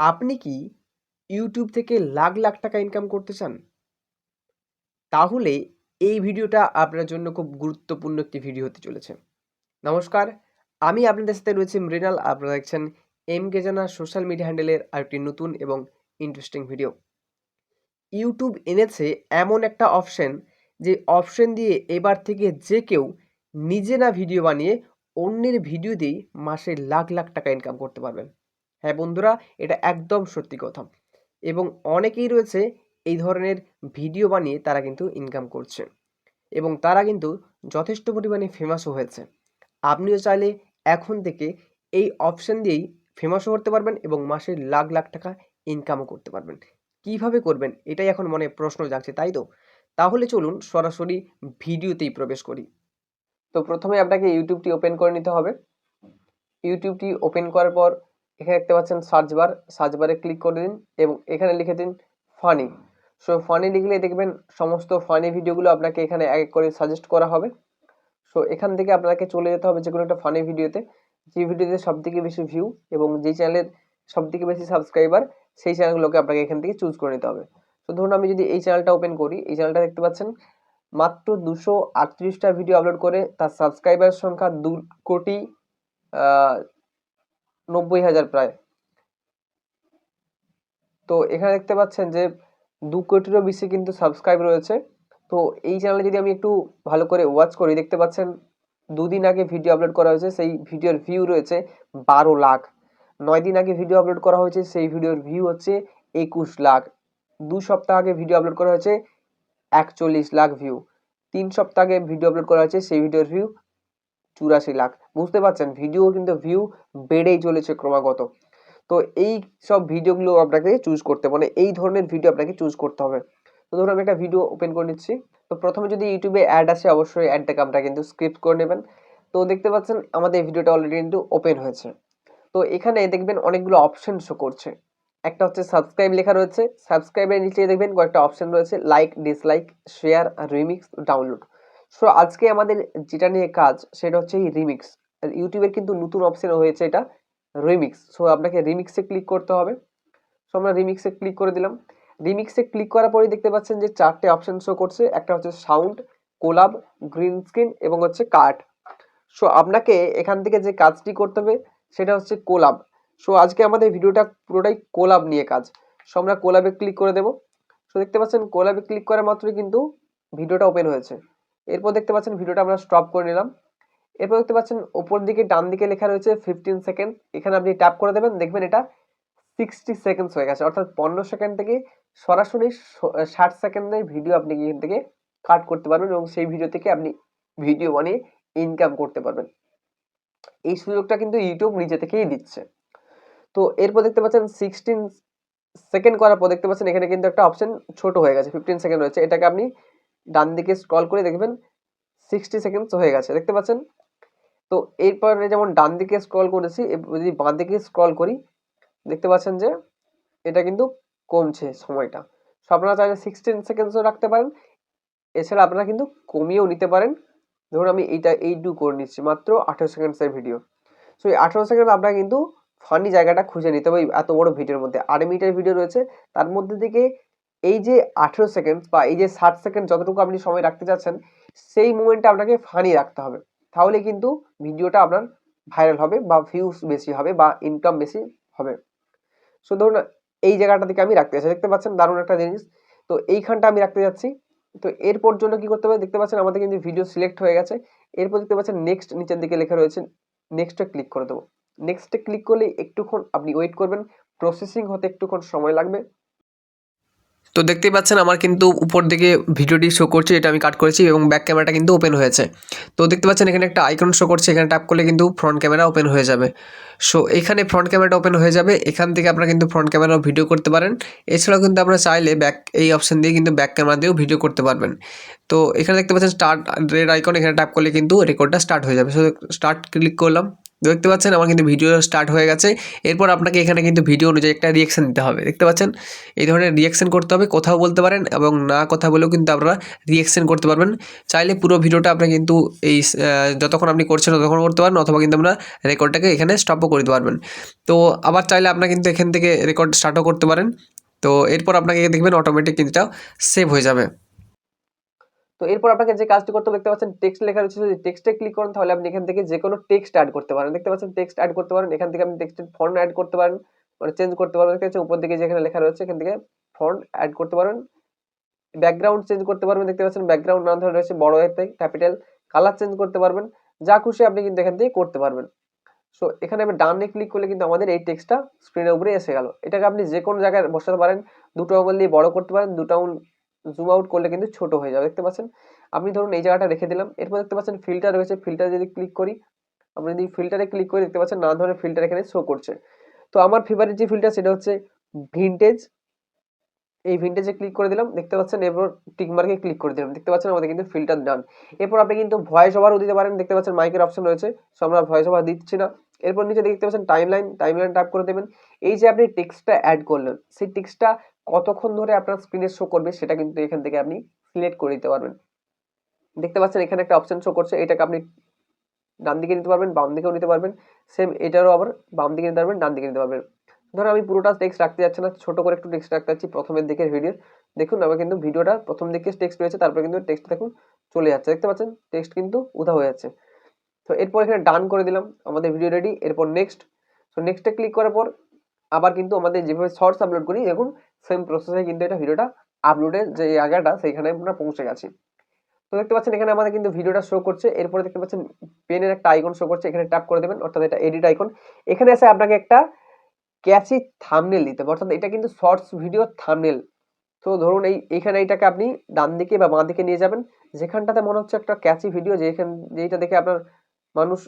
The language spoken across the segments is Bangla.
আপনি কি ইউটিউব থেকে লাখ লাখ টাকা ইনকাম করতে চান? তাহলে এই ভিডিওটা আপনার জন্য খুব গুরুত্বপূর্ণ একটি ভিডিও হতে চলেছে। নমস্কার, আমি আপনাদের সাথে রয়েছে মৃণাল। আপনারা দেখছেন এম কে জানা সোশ্যাল মিডিয়া হ্যান্ডেলের আরেকটি নতুন এবং ইন্টারেস্টিং ভিডিও ইউটিউব এনেছে এমন একটা অপশন যে অপশন দিয়ে এবার থেকে যে কেউ নিজে না ভিডিও বানিয়ে অন্যের ভিডিও দিয়েই মাসে লাখ লাখ টাকা ইনকাম করতে পারবেন। হ্যাঁ বন্ধুরা, এটা একদম সত্যি কথা। এবং অনেকেই রয়েছে এই ধরনের ভিডিও বানিয়ে তারা কিন্তু ইনকাম করছে। এবং তারা কিন্তু যথেষ্ট পরিমাণে ফেমাসও হয়েছে। আপনিও চাইলে এখন থেকে এই অপশান দিয়েই ফেমাসও করতে পারবেন এবং মাসে লাখ লাখ টাকা ইনকামও করতে পারবেন। কীভাবে করবেন? এটাই এখন মনে প্রশ্ন জাগছে, তাই তো? তাহলে চলুন সরাসরি ভিডিওতেই প্রবেশ করি। তো প্রথমে আপনাকে ইউটিউবটি ওপেন করে নিতে হবে। ইউটিউবটি ওপেন করার পর এখানে দেখতে পাচ্ছেন সার্চ বার সার্চ বারে ক্লিক করে দিন এবং এখানে লিখে দিন ফানি সো ফানি লিখলে দেখবেন সমস্ত ফানি ভিডিওগুলো আপনাকে এখানে এক এক করে সাজেস্ট করা হবে। সো এখান থেকে আপনাকে চলে যেতে হবে যে কোনো একটা ফানি ভিডিওতে যে ভিডিওতে সব থেকে বেশি ভিউ এবং যে চ্যানেলের সব থেকে বেশি সাবস্ক্রাইবার সেই চ্যানেলগুলোকে আপনাকে এখান থেকে চুজ করে নিতে হবে। তো ধরুন আমি যদি এই চ্যানেলটা ওপেন করি, এই চ্যানেলটা দেখতে পাচ্ছেন, মাত্র দুশো আটত্রিশটা ভিডিও আপলোড করে তার সাবস্ক্রাইবার সংখ্যা দু কোটি নব্বই হাজার প্রায়। তো এখানে দেখতে পাচ্ছেন যে দু কোটিরও বেশি কিন্তু সাবস্ক্রাইব রয়েছে। তো এই চ্যানেলে যদি আমি একটু ভালো করে ওয়াচ করি, দেখতে পাচ্ছেন দুদিন আগে ভিডিও আপলোড করা হয়েছে, সেই ভিডিওর ভিউ রয়েছে বারো লাখ। নয় দিন আগে ভিডিও আপলোড করা হয়েছে, সেই ভিডিওর ভিউ হচ্ছে একুশ লাখ। দু সপ্তাহ আগে ভিডিও আপলোড করা হয়েছে একচল্লিশ লাখ ভিউ তিন সপ্তাহ আগে ভিডিও আপলোড করা হয়েছে, সেই ভিডিওর ভিউ চুরাশি লাখ। বুঝতে পারছেন? ভিডিও কিন্তু ভিউ বেড়েই চলেছে ক্রমাগত। তো এই সব ভিডিওগুলো আপনাকে চুজ করতে মানে এই ধরনের ভিডিও আপনাকে চুজ করতে হবে। তো ধরুন আমি একটা ভিডিও ওপেন করে নিচ্ছি। তো প্রথমে যদি ইউটিউবে অ্যাড আসে, অবশ্যই অ্যাডটাকে আপনারা কিন্তু স্ক্রিপ্ট করে নেবেন। তো দেখতে পাচ্ছেন, আমাদের ভিডিওটা অলরেডি কিন্তু ওপেন হয়েছে। তো এখানে দেখবেন অনেকগুলো অপশন শো করছে। একটা হচ্ছে সাবস্ক্রাইব লেখা রয়েছে। সাবস্ক্রাইবের নিচে দেখবেন কয়েকটা অপশন রয়েছে like dislike share remix download so আজকে আমাদের যেটা নিয়ে কাজ, সেটা হচ্ছে এই রিমিক্স ইউটিউবের কিন্তু নতুন অপশন হয়েছে এটা রিমিক্স সো আপনাকে রিমিক্সে ক্লিক করতে হবে। সো আমরা রিমিক্সে ক্লিক করে দিলাম। রিমিক্সে ক্লিক করার পরেই দেখতে পাচ্ছেন যে চারটে অপশন শো করছে। একটা হচ্ছে সাউন্ড কোলাব গ্রিন স্ক্রিন এবং হচ্ছে কার্ড সো আপনাকে এখান থেকে যে কাজটি করতে হবে, সেটা হচ্ছে কোলাব সো আজকে আমাদের ভিডিওটা পুরোটাই কোলাব নিয়ে কাজ। সো আমরা কোলাবে ক্লিক করে দেব। সো দেখতে পাচ্ছেন কোলাবে ক্লিক করার মাত্রই কিন্তু ভিডিওটা ওপেন হয়েছে। এরপর দেখতে পাচ্ছেন ভিডিওটা আমরা স্টপ করে নিলাম। এরপর দেখতে পাচ্ছেন ওপর দিকে ডান দিকে লেখা রয়েছে ফিফটিন সেকেন্ড এখানে আপনি ট্যাপ করে দেবেন, দেখবেন এটা সিক্সটি সেকেন্ডস হয়ে গেছে। অর্থাৎ পনেরো সেকেন্ড থেকে সরাসরি ষাট সেকেন্ডের ভিডিও আপনি এখান থেকে কাট করতে পারবেন এবং সেই ভিডিও থেকে আপনি ভিডিও বানিয়ে ইনকাম করতে পারবেন। এই সুযোগটা কিন্তু ইউটিউব নিজে থেকেই দিচ্ছে। তো এরপর দেখতে পাচ্ছেন সিক্সটিন সেকেন্ড করার পর দেখতে পাচ্ছেন এখানে কিন্তু একটা অপশন ছোট হয়ে গেছে ফিফটিন সেকেন্ড রয়েছে। এটাকে আপনি ডান দিকে স্ক্রল করে দেখবেন সিক্সটি সেকেন্ডস হয়ে গেছে, দেখতে পাচ্ছেন? তো এরপরে যেমন ডান দিকে স্ক্রল করেছি যদি বাঁ দিকে স্ক্রল করি, দেখতে পাচ্ছেন যে এটা কিন্তু কমছে সময়টা। সো আপনারা চাইলে সিক্সটিন সেকেন্ডসও রাখতে পারেন। এছাড়া আপনারা কিন্তু কমিয়েও নিতে পারেন। ধরুন আমি এইটা এইটু করে নিচ্ছি, মাত্র আঠেরো সেকেন্ডসের ভিডিও সো এই আঠেরো সেকেন্ড আপনারা কিন্তু ফানি জায়গাটা খুঁজে নিতে হবে এত বড় ভিডিওর মধ্যে। আড়াই মিনিটের ভিডিও রয়েছে, তার মধ্যে থেকে এই যে আঠেরো সেকেন্ড বা এই যে ষাট সেকেন্ড যতটুকু আপনি সময় রাখতে চাচ্ছেন সেই মুমেন্টটা আপনাকে ফানি রাখতে হবে। তাহলে কিন্তু ভিডিওটা আপনার ভাইরাল হবে বা ভিউস বেশি হবে বা ইনকাম বেশি হবে। সো ধরুন এই জায়গাটা থেকে আমি রাখতে যাচ্ছি। দেখতে পাচ্ছেন দারুণ একটা জিনিস। তো এইখানটা আমি রাখতে যাচ্ছি। তো এরপর জন্য কি করতে হবে? দেখতে পাচ্ছেন আমাদের কিন্তু ভিডিও সিলেক্ট হয়ে গেছে। এরপর দেখতে পাচ্ছেন নেক্সট নিচের দিকে লেখা রয়েছে নেক্সটে ক্লিক করে দেবো। নেক্সটে ক্লিক করলে একটুক্ষণ আপনি ওয়েট করবেন। প্রসেসিং হতে একটুক্ষণ সময় লাগবে। তো দেখতেই পাচ্ছেন আমার কিন্তু উপর দিকে ভিডিওটি শো করছে, এটা আমি কাট করেছি এবং ব্যাক ক্যামেরাটা কিন্তু ওপেন হয়েছে। তো দেখতে পাচ্ছেন এখানে একটা আইকন শো করছে, এখানে ট্যাপ করলে কিন্তু ফ্রন্ট ক্যামেরা ওপেন হয়ে যাবে। সো এখানে ফ্রন্ট ক্যামেরাটা ওপেন হয়ে যাবে, এখান থেকে আপনারা কিন্তু ফ্রন্ট ক্যামেরাও ভিডিও করতে পারেন। এছাড়াও কিন্তু আপনারা চাইলে ব্যাক এই অপশন দিয়ে কিন্তু ব্যাক ক্যামেরা দিয়েও ভিডিও করতে পারবেন। তো এখানে দেখতে পাচ্ছেন স্টার্ট রেড আইকন এখানে ট্যাপ করলে কিন্তু রেকর্ডটা স্টার্ট হয়ে যাবে। সো স্টার্ট ক্লিক করলাম। দেখতে পাচ্ছেন, আমার কিন্তু ভিডিও স্টার্ট হয়ে গেছে। এরপর আপনাকে এখানে কিন্তু ভিডিও অনুযায়ী একটা রিয়াকশান দিতে হবে, দেখতে পাচ্ছেন? এই ধরনের রিয়াকশান করতে হবে, কোথাও বলতে পারেন এবং না কথা বলেও কিন্তু আপনারা রিয়াকশান করতে পারবেন। চাইলে পুরো ভিডিওটা আপনি কিন্তু এই যতক্ষণ আপনি করছেন ততক্ষণ করতে পারেন, অথবা কিন্তু আমরা রেকর্ডটাকে এখানে স্টপও করে দিতে পারবেন। তো আবার চাইলে আপনারা কিন্তু এখান থেকে রেকর্ড স্টার্টও করতে পারেন। তো এরপর আপনাকে দেখবেন অটোমেটিক কিন্তু সেভ হয়ে যাবে। তো এরপর আপনাকে যে কাজটি করতে দেখতে পাচ্ছেন টেক্সট লেখা রয়েছে, যদি টেক্সটে ক্লিক করেন তাহলে আপনি এখান থেকে যে কোনো টেক্সট অ্যাড করতে পারেন। দেখতে পাচ্ছেন টেক্সট অ্যাড করতে পারেন, এখান থেকে আপনি টেক্সটের ফন্ট অ্যাড করতে পারেন মানে চেঞ্জ করতে পারবেন দেখতে উপর দিকে যেখানে লেখা রয়েছে, এখান থেকে ফন্ট অ্যাড করতে পারেন। ব্যাকগ্রাউন্ড চেঞ্জ করতে পারবেন, দেখতে পাচ্ছেন ব্যাকগ্রাউন্ড নাম ধরে রয়েছে, বড় হাতে ক্যাপিটাল কালার চেঞ্জ করতে পারবেন। যা খুশি আপনি কিন্তু এখান থেকে করতে পারবেন। সো এখানে আমি ডানে ক্লিক করলে কিন্তু আমাদের এই টেক্সটটা স্ক্রিনের উপরে এসে গেল। এটাকে আপনি যে কোনো জায়গায় বসাতে পারেন, দুটো আঙুল দিয়ে বড় করতে পারেন, দুটো আঙুল জুম আউট করলে কিন্তু ছোট হয়ে যাবে। দেখতে পাচ্ছেন? আপনি ধরুন এই জায়গাটা রেখে দিলাম, এরপর দেখতে পাচ্ছেন ফিল্টার রয়েছে। ফিল্টার যদি ক্লিক করি, আমরা যদি ফিল্টারে ক্লিক করি, দেখতে পাচ্ছেন নানা ধরনের ফিল্টার এখানে শো করছে। তো আমার ফেভারিট যে ফিল্টার সেটা হচ্ছে ভিনটেজ এই ভিনটেজে ক্লিক করে দিলাম, দেখতে পাচ্ছেন? এরপর টিক মার্কে ক্লিক করে দিলাম। দেখতে পাচ্ছেন? আমাদের কিন্তু ফিল্টার ডান এরপর আপনি কিন্তু ভয়েস ওভারও দিতে পারেন। দেখতে পাচ্ছেন মাইকের অপশন রয়েছে। সো আমরা ভয়েস ওভার দিচ্ছি না। এরপর নিচে দেখতে পাচ্ছেন time line time line tap করে দেবেন। এই যে আপনি টেক্সটটা অ্যাড করলেন, সেই টেক্সটটা কতক্ষণ ধরে আপনার স্ক্রিনে শো করবে সেটা কিন্তু এখান থেকে আপনি সিলেক্ট করে দিতে পারবেন। দেখতে পাচ্ছেন এখানে একটা অপশন শো করছে, এটাকে আপনি ডান দিকে নিতে পারবেন, বাম দিকেও নিতে পারবেন। সেম এটারও আবার বাম দিকে নিতে পারবেন, ডান দিকে নিতে পারবেন। ধরুন আমি পুরোটা টেক্সট রাখতে যাচ্ছি না, ছোট করে একটু টেক্সট রাখতে যাচ্ছি প্রথমের দিকের ভিডিও দেখুন আমার কিন্তু ভিডিওটা প্রথম দিকে টেক্সট রয়েছে, তারপরে কিন্তু টেক্সট দেখুন চলে যাচ্ছে। দেখতে পাচ্ছেন টেক্সট কিন্তু উধা হয়ে যাচ্ছে। তো এরপর এখানে ডান করে দিলাম, আমাদের ভিডিও রেডি এরপর নেক্সট তো নেক্সটে ক্লিক করার পর আবার কিন্তু আমাদের যেভাবে শর্টস আপলোড করি, দেখুন সেম প্রসেসে কিন্তু এটা ভিডিওটা আপলোডের যে জায়গাটা সেইখানে আমরা পৌঁছে গেছি। তো দেখতে পাচ্ছেন এখানে আমাদের কিন্তু ভিডিওটা শো করছে। এরপরে দেখতে পাচ্ছেন পেনের একটা আইকন শো করছে। এখানে ট্যাপ করে দেবেন, অর্থাৎ এটা এডিট আইকন এখানে এসে আপনাকে একটা ক্যাচি থামনেল দিতে হবে। অর্থাৎ এটা কিন্তু শর্টস ভিডিও থামনেল তো ধরুন এই এইখানে এইটাকে আপনি ডান দিকে বা বাঁ দিকে নিয়ে যাবেন। যেখানটাতে মনে হচ্ছে একটা ক্যাচি ভিডিও যেখান, যেইটা দেখে আপনার মানুষ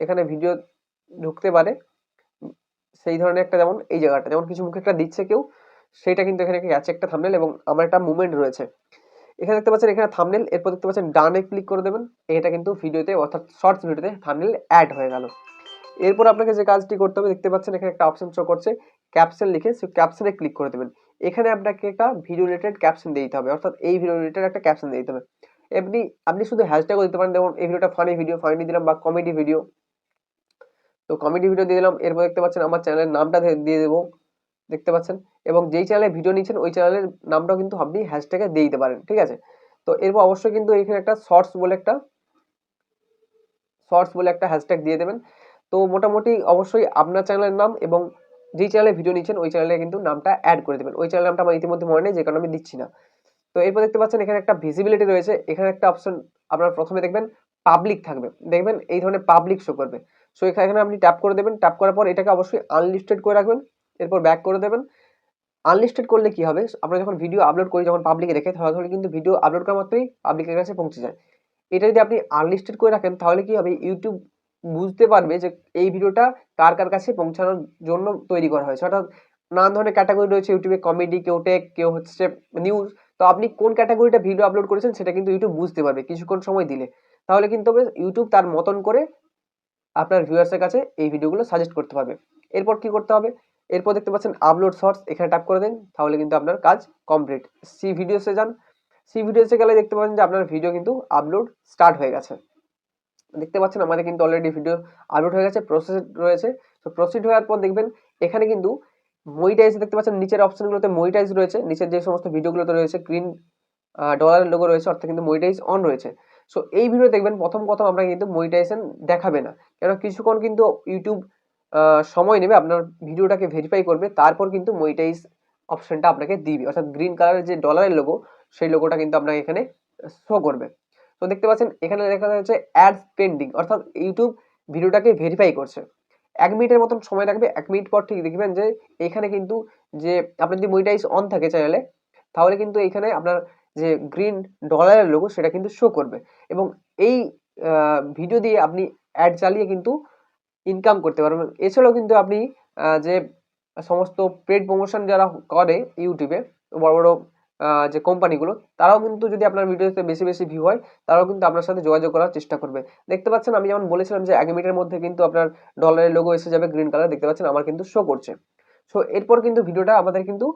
এখানে ভিডিও ঢুকতে পারে। সেই ধরনের একটা যেমন, এই জায়গাটা। যেমন কিছু মুখে একটা দিচ্ছে কেউ। সেইটা কিন্তু এখানে ক্যাচি একটা থামনেল এবং আমার একটা মুভমেন্ট রয়েছে। এখানে দেখতে পাচ্ছেন, এখানে থামনেল এরপর দেখতে পাচ্ছেন ডানে ক্লিক করে দেবেন। এটা কিন্তু ভিডিওতে অর্থাৎ শর্টস ভিডিওতে থামনেল অ্যাড হয়ে গেল। এরপর আপনাকে যে কাজটি করতে হবে, দেখতে পাচ্ছেন এখানে একটা অপশন শো করছে ক্যাপশন লিখে সেই ক্যাপশনে ক্লিক করে দেবেন। এখানে আপনাকে একটা ভিডিও রিলেটেড ক্যাপশন দিতে হবে, অর্থাৎ এই ভিডিও রিলেটেড একটা ক্যাপশন দিতে হবে। এমনি, আপনি শুধু হ্যাশট্যাগও দিতে পারেন, যেমন এই ভিডিওটা ফানি ভিডিও ফানি দিলাম বা কমেডি ভিডিও তো কমেডি ভিডিও দিয়ে দিলাম, এরপর দেখতে পাচ্ছেন আমার চ্যানেলের নামটা দিয়ে দেবো। দেখতে পাচ্ছেন? এবং যেই চ্যানেলে ভিডিও নিচ্ছেন, ওই চ্যানেলের নামটাও কিন্তু আপনি হ্যাশট্যাগে দিয়ে দিতে পারেন, ঠিক আছে? তো এরপর অবশ্যই কিন্তু এখানে একটা শর্টস বলে একটা শর্টস বলে একটা হ্যাশট্যাগ দিয়ে দেবেন। তো মোটামুটি অবশ্যই আপনার চ্যানেলের নাম এবং যেই চ্যানেলে ভিডিও নিচ্ছেন, ওই চ্যানেলে কিন্তু নামটা অ্যাড করে দেবেন। ওই চ্যানেল নামটা আমার ইতিমধ্যে মনে নেই, যে কারণে আমি দিচ্ছি না। তো এরপর দেখতে পাচ্ছেন, এখানে একটা ভিজিবিলিটি রয়েছে। এখানে একটা অপশন আপনার প্রথমে দেখবেন পাবলিক থাকবে। দেখবেন, এই ধরনের পাবলিক শো করবে। সো এখানে আপনি ট্যাপ করে দেবেন। ট্যাপ করার পর এটাকে অবশ্যই আনলিস্টেড করে রাখবেন। এরপর ব্যাক করে দেবেন। আনলিস্টেড করলে কি হবে? আমরা যখন ভিডিও আপলোড করি, যখন পাবলিকে রেখে তাহলে কিন্তু ভিডিও আপলোড করা মাত্রই পাবলিকের কাছে পৌঁছে যায়। এটা যদি আপনি আনলিস্টেড করে রাখেন, তাহলে কি হবে? ইউটিউব বুঝতে পারবে যে এই ভিডিওটা কার কার কাছে পৌঁছানোর জন্য তৈরি করা হয়েছে। অর্থাৎ নানান ধরনের ক্যাটাগরি রয়েছে ইউটিউবে কমেডি কেউ টেক কেউ হচ্ছে নিউজ তো আপনি কোন ক্যাটাগরিটা ভিডিও আপলোড করেছেন, সেটা কিন্তু ইউটিউব বুঝতে পারবে কিছুক্ষণ সময় দিলে। তাহলে কিন্তু ইউটিউব তার মতন করে আপনার ভিউয়ার্সের কাছে এই ভিডিওগুলো সাজেস্ট করতে পারবে। এরপর কি করতে হবে? এরপর দেখতে পাচ্ছেন আপলোড শর্টস এখানে ট্যাপ করে দেন, তাহলে কিন্তু আপনার কাজ কমপ্লিট সি ভিডিওসে যান। সি ভিডিওসে গেলে দেখতে পাচ্ছেন যে আপনার ভিডিও কিন্তু আপলোড স্টার্ট হয়ে গেছে। দেখতে পাচ্ছেন আমাদের কিন্তু অলরেডি ভিডিও আপলোড হয়ে গেছে প্রসেস রয়েছে। তো প্রসিড হওয়ার পর দেখবেন এখানে কিন্তু মনিটাইজ দেখতে পাচ্ছেন নিচের অপশনগুলোতে মনিটাইজ রয়েছে। নিচের যে সমস্ত ভিডিওগুলোতে রয়েছে গ্রিন ডলারের লোগো রয়েছে, অর্থাৎ কিন্তু মনিটাইজ অন রয়েছে। সো এই ভিডিও দেখবেন প্রথম প্রথম আমরা কিন্তু মনিটাইজেশন দেখাবে না। কেন কিছুক্ষণ কিন্তু ইউটিউব সময় নেবে, আপনার ভিডিওটাকে ভেরিফাই করবে, তারপর কিন্তু মনিটাইজ অপশনটা আপনাকে দিবে। অর্থাৎ গ্রিন কালারের যে ডলারের লোগো সেই লোগোটা কিন্তু আপনাকে এখানে শো করবে। তো দেখতে পাচ্ছেন, এখানে লেখা হচ্ছে অ্যাড পেন্ডিং অর্থাৎ ইউটিউব ভিডিওটাকে ভেরিফাই করছে। এক মিনিটের মতন সময় লাগবে, এক মিনিট পর ঠিক দেখবেন যে এখানে কিন্তু যে আপনার যদি মনিটাইজ অন থাকে চ্যানেলে তাহলে কিন্তু এখানে আপনার যে গ্রিন ডলারের লোগো সেটা কিন্তু শো করবে। এবং এই ভিডিও দিয়ে আপনি অ্যাড চালিয়ে কিন্তু ইনকাম করতে পারবেন। এছাড়াও কিন্তু আপনি যে সমস্ত পেড প্রমোশন যারা করে ইউটিউবে বড় বড় যে কোম্পানিগুলো তারাও কিন্তু যদি আপনার ভিডিওতে বেশি বেশি ভিউ হয়, তারাও কিন্তু আপনার সাথে যোগাযোগ করার চেষ্টা করবে। দেখতে পাচ্ছেন আমি যেমন বলেছিলাম যে, এক মিনিটের মধ্যে কিন্তু আপনার ডলারের লোগো এসে যাবে গ্রিন কালার দেখতে পাচ্ছেন আমার কিন্তু শো করছে। সো এরপর কিন্তু ভিডিওটা আমাদের কিন্তু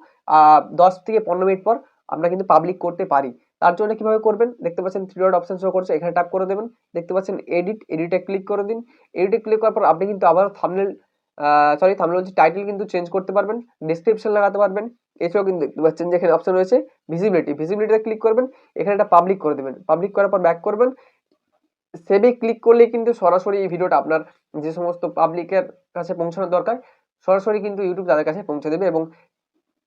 দশ থেকে পনেরো মিনিট পর আমরা কিন্তু পাবলিক করতে পারি। তার জন্য কীভাবে করবেন? দেখতে পাচ্ছেন থ্রি ডট অপশন শো করছে, এখানে ট্যাপ করে দেবেন। দেখতে পাচ্ছেন এডিট এডিটে ক্লিক করে দিন। এডিটে ক্লিক করার পর আপনি কিন্তু আবার থামনেল সরি থামনেল হচ্ছে টাইটেল কিন্তু চেঞ্জ করতে পারবেন ডিসক্রিপশন লাগাতে পারবেন। এছাড়াও কিন্তু দেখতে পাচ্ছেন যে এখানে অপশন রয়েছে ভিজিবিলিটি ভিজিবিলিটিতে ক্লিক করবেন, এখানে একটা পাবলিক করে দেবেন। পাবলিক করার পর ব্যাক করবেন। সেভে ক্লিক করলে কিন্তু সরাসরি এই ভিডিওটা আপনার যে সমস্ত পাবলিকের কাছে পৌঁছানোর দরকার, সরাসরি কিন্তু ইউটিউব তাদের কাছে পৌঁছে দেবে এবং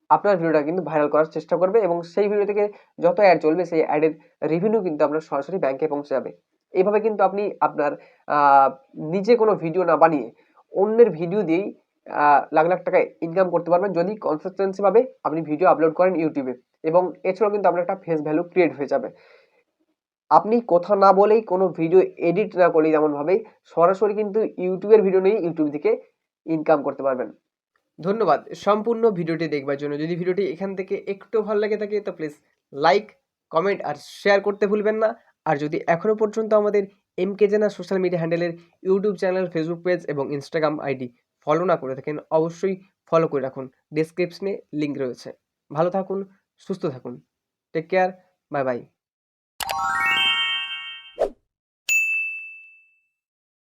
আপনার ভিডিওটা কিন্তু ভাইরাল করার চেষ্টা করবে এবং সেই ভিডিও থেকে যত অ্যাড চলবে, সেই অ্যাডের রেভিনিউ কিন্তু আপনার সরাসরি ব্যাংকে পৌঁছে যাবে। এইভাবে কিন্তু আপনি আপনার নিজে কোনো ভিডিও না বানিয়ে অন্যের ভিডিও দিয়েই লাখ লাখ টাকা ইনকাম করতে পারবেন যদি কনসিস্টেন্সি ভাবে আপনি ভিডিও আপলোড করেন ইউটিউবে এবং এছাড়াও কিন্তু আপনার একটা ফেস ভ্যালু ক্রিয়েট হয়ে যাবে। আপনি কথা না বলেই কোনো ভিডিও এডিট না করলেই যেমনভাবে সরাসরি কিন্তু ইউটিউবের ভিডিও নিয়ে ইউটিউব থেকে ইনকাম করতে পারবেন। ধন্যবাদ। সম্পূর্ণ ভিডিওটি দেখবার জন্য। যদি ভিডিওটি এখান থেকে একটু ভালো লাগে থাকে, তো প্লিজ লাইক কমেন্ট আর শেয়ার করতে ভুলবেন না। আর যদি এখনও পর্যন্ত আমাদের M K Jena social media হ্যান্ডেলের YouTube channel Facebook page এবং ইনস্টাগ্রাম আইডি ফলো না করে থাকেন, অবশ্যই ফলো করে রাখুন। ডেসক্রিপশনে লিঙ্ক রয়েছে। ভালো থাকুন, সুস্থ থাকুন। Take care bye bye